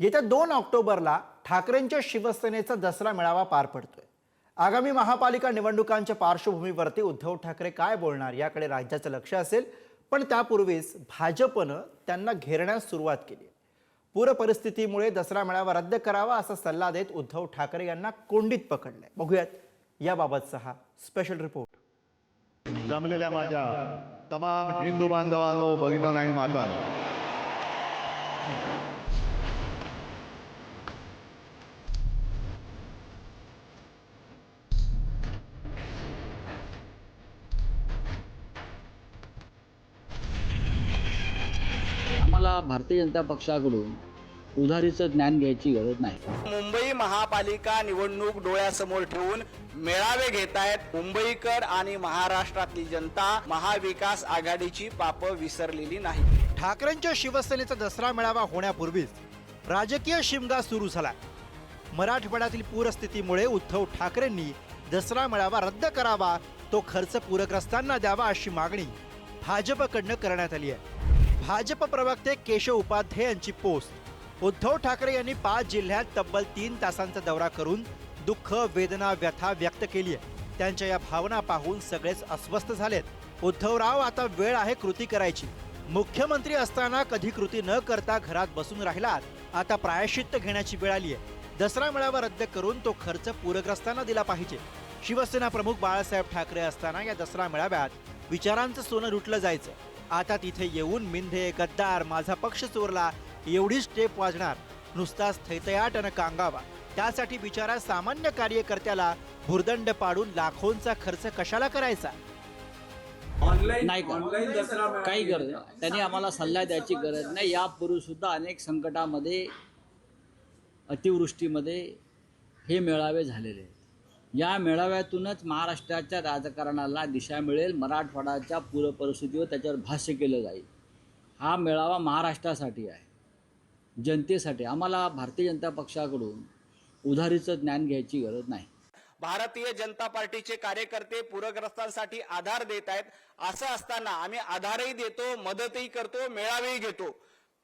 येत्या दोन ऑक्टोबरला ठाकरेंच्या शिवसेनेचा दसरा मेळावा पार पडतोय. आगामी महापालिका निवडणुकांच्या पार्श्वभूमीवरती उद्धव ठाकरे काय बोलणार याकडे राज्याचं लक्ष असेल पण त्यापूर्वीच भाजपनं त्यांना घेरण्यास सुरुवात केली. आहे. पूर परिस्थितीमुळे दसरा मेळावा रद्द करावा असा सल्ला देत उद्धव ठाकरे यांना कोंडीत पकडलंय. बघूयात याबाबतचा हा स्पेशल रिपोर्ट जमलेल्या माझ्या तमाम हिंदू बांधवांनो भगिनी आणि माता आम्हाला भारतीय जनता पक्षाकडून उधारीचं ज्ञान घ्यायची गरज नाही. मुंबई महापालिका निवडणूक डोळ्यासमोर ठेवून मेळावे घेत आहेत मुंबईकर आणि महाराष्ट्रातली जनता महाविकास आघाडीची पाप विसरलेली नाही. ठाकरेंच्या शिवसेनेचा दसरा मेळावा होण्यापूर्वीच राजकीय शिमगा सुरू झाला. मराठवाड्यातील पूरस्थितीमुळे उद्धव ठाकरेंनी दसरा मेळावा रद्द करावा तो खर्च पूरग्रस्तांना द्यावा अशी मागणी भाजपकडनं करण्यात आली आहे. भाजप प्रवक्ते केशव उपाध्ये यांची पोस्ट. उद्धव ठाकरे यांनी पाच जिल्ह्यात तब्बल तीन तासांचा दौरा करून दुःख वेदना व्यथा व्यक्त केली आहे. त्यांच्या या भावना पाहून सगळेच अस्वस्थ झालेत. उद्धवराव आता वेळ आहे कृती करायची. मुख्यमंत्री असताना कधी कृती न करता घरात बसून राहिलात आता प्रायश्चित्त घेण्याची वेळ आली आहे. दसरा मेळावा रद्द करून तो खर्च पूरग्रस्तांना दिला पाहिजे. शिवसेना प्रमुख बाळासाहेब ठाकरे असताना या दसरा मेळाव्यात विचारांचं सोनं लुटलं जायचं. आता तिथे येऊन मिंधे गद्दार माझा पक्ष चोरला एवढी स्टेप वाजणार. नुसताच थैतयाट आणि कांगावा. त्यासाठी बिचारा सामान्य कार्यकर्त्याला भुर्दंड पाडून लाखोंचा खर्च कशाला करायचा? नाही का? काही गरज नाही. त्यांनी आम्हाला सल्ला द्यायची गरज नाही. यापूर्वी सुद्धा अनेक संकटामध्ये अतिवृष्टीमध्ये हे मेळावे झालेले आहेत. या मेळाव्यातूनच महाराष्ट्राच्या राजकारणाला दिशा मिळेल मराठवाड्याच्या पूरपरिस्थितीवर त्याच्यावर भाष्य केलं जाईल. हा मेळावा महाराष्ट्रासाठी आहे जनतेसाठी. आम्हाला भारतीय जनता पक्षाकडून उधारीचं ज्ञान घ्यायची गरज नाही. भारतीय जनता पार्टीचे कार्यकर्ते पूरग्रस्तांसाठी आधार देत आहेत. असं असताना आम्ही आधारही देतो मदतही करतो मेळावेही घेतो.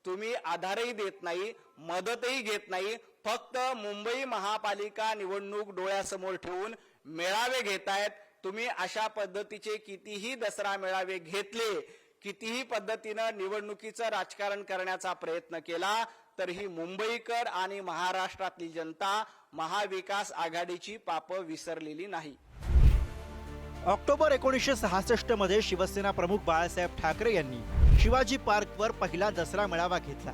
तुम्ही आधारही देत नाही मदतही घेत नाही फक्त मुंबई महापालिका निवडणूक डोळ्यासमोर ठेवून मेळावे घेतायत. तुम्ही अशा पद्धतीचे कितीही दसरा मेळावे घेतले कितीही पद्धतीनं निवडणुकीचं राजकारण करण्याचा प्रयत्न केला तरीही मुंबईकर आणि महाराष्ट्रातली जनता महाविकास आघाडीची पाप विसरलेली नाही. ऑक्टोबर एकोणीसशे सहासष्टमध्ये शिवसेना प्रमुख बाळासाहेब ठाकरे यांनी शिवाजी पार्कवर पहिला दसरा मेळावा घेतला.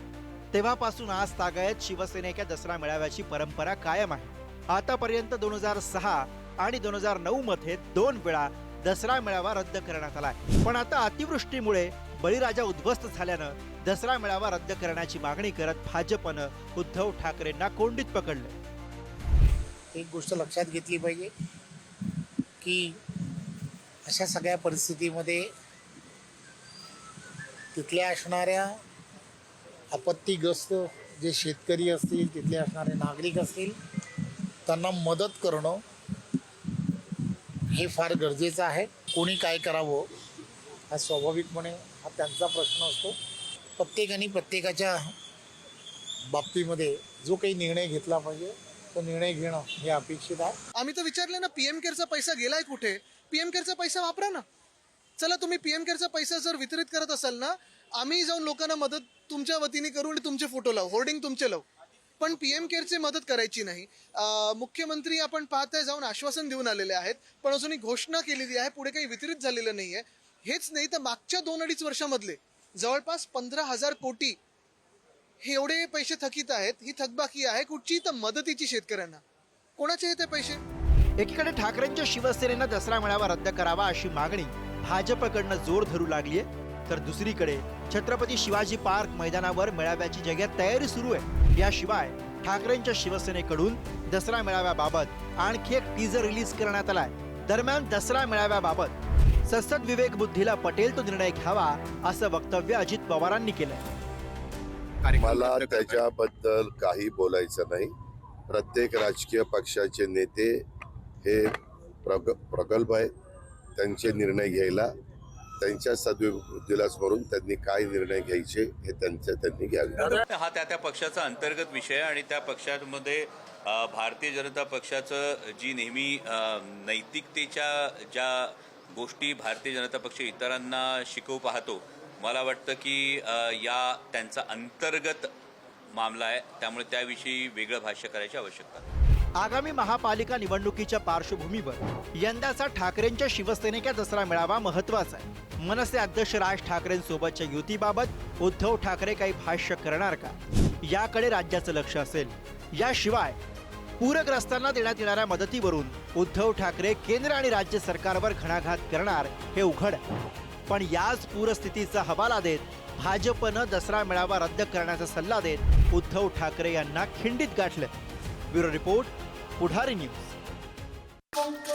तेव्हापासून आज तागायत शिवसेनेच्या दसरा मेळाव्याची परंपरा कायम आहे. आतापर्यंत दोन हजार सहा आणि दोन हजार नऊ मध्ये दोन वेळा दसरा मेळावा रद्द करण्यात आला पण आता अतिवृष्टीमुळे बळीराजा उद्ध्वस्त झाल्यानं दसरा मेळावा रद्द करण्याची मागणी करत भाजपनं उद्धव ठाकरेंना कोंडीत पकडलं. एक गोष्ट लक्षात घेतली पाहिजे की अशा सगळ्या परिस्थितीमध्ये तिथल्या असणाऱ्या आपत्तीग्रस्त जे शेतकरी असतील तिथले असणारे नागरिक असतील त्यांना मदत करणं हे फार गरजेचं आहे. कोणी काय करावं हा स्वाभाविकपणे हा त्यांचा प्रश्न असतो. प्रत्येकाने प्रत्येकाच्या बाबतीमध्ये जो काही निर्णय घेतला पाहिजे तो निर्णय घेणं हे अपेक्षित आहे. आम्ही तर विचारले ना पीएम केअरचा पैसा गेलाय कुठे? पीएम केअरचा पैसा वापरा ना. चला तुम्ही पीएम केअरचा पैसा जर वितरित करत असाल ना आम्ही जाऊन लोकांना मदत तुमच्या वतीने करू आणि तुमचे फोटो लावू. होर्डिंग तुमचे लावू. पण पी एम केअरची मदत करायची नाही. मुख्यमंत्री आपण पाहताय जाऊन आश्वासन देऊन आलेले आहेत. पण अजूनही घोषणा केलेली आहे पुढे काही वितरित झालेलं नाही आहे हेच नाही तर मागच्या दोन अडीच वर्षामधले जवळपास पंधरा हजार कोटी हे एवढे पैसे थकीत आहेत ही थकबाकी आहे कुठची तर मदतीची शेतकऱ्यांना. कोणाचे येते ते पैसे? एकीकडे ठाकरेंच्या शिवसेनेनं दसरा मेळावा रद्द करावा अशी मागणी भाजपकडनं जोर धरू लागलीय तर दुसरीकडे छत्रपती शिवाजी पार्क मैदानावर मेळाव्याची जग्यात तयारी सुरू आहे. याशिवाय ठाकरेंच्या शिवसेनेकडून दसरा मेळाव्याबाबत आणखी एक टीजर रिलीज करण्यात आलाय. दरम्यान दसरा मेळाव्याबाबत ससद विवेक बुद्धीला पटेल तो निर्णय घ्यावा असं वक्तव्य अजित पवारांनी केलंय. मला त्याच्याबद्दल काही बोलायचं नाही. प्रत्येक राजकीय पक्षाचे नेते हे प्रग प्रगल्भ आहेत. त्यांचे निर्णय घ्यायला त्यांच्या सद्विबुद्धीला स्मरून त्यांनी काय निर्णय घ्यायचे हे त्यांच्या त्यांनी घ्यावे. हा त्या त्या पक्षाचा अंतर्गत विषय आणि त्या पक्षामध्ये भारतीय जनता पक्षाचं जी नेहमी नैतिकतेच्या ज्या गोष्टी भारतीय जनता पक्ष इतरांना शिकवू पाहतो मला वाटतं की या त्यांचा अंतर्गत मामला आहे. त्यामुळे त्याविषयी वेगळं भाष्य करायची आवश्यकता आहे आगामी महापालिका निवडणुकीच्या पार्श्वभूमीवर यंदाचा ठाकरेंच्या शिवसेनेच्या दसरा मेळावा महत्त्वाचा आहे. मनसे अध्यक्ष राज ठाकरेंसोबतच्या युतीबाबत उद्धव ठाकरे काही भाष्य करणार का? याकडे राज्याचं लक्ष असेल. याशिवाय पूरग्रस्तांना देण्यात येणाऱ्या मदतीवरून उद्धव ठाकरे केंद्र आणि राज्य सरकारवर घणाघात करणार हे उघड. पण याच पूरस्थितीचा हवाला देत भाजपनं दसरा मेळावा रद्द करण्याचा सल्ला देत उद्धव ठाकरे यांना खिंडीत गाठलं. ब्युरो रिपोर्ट पुढारी न्यूज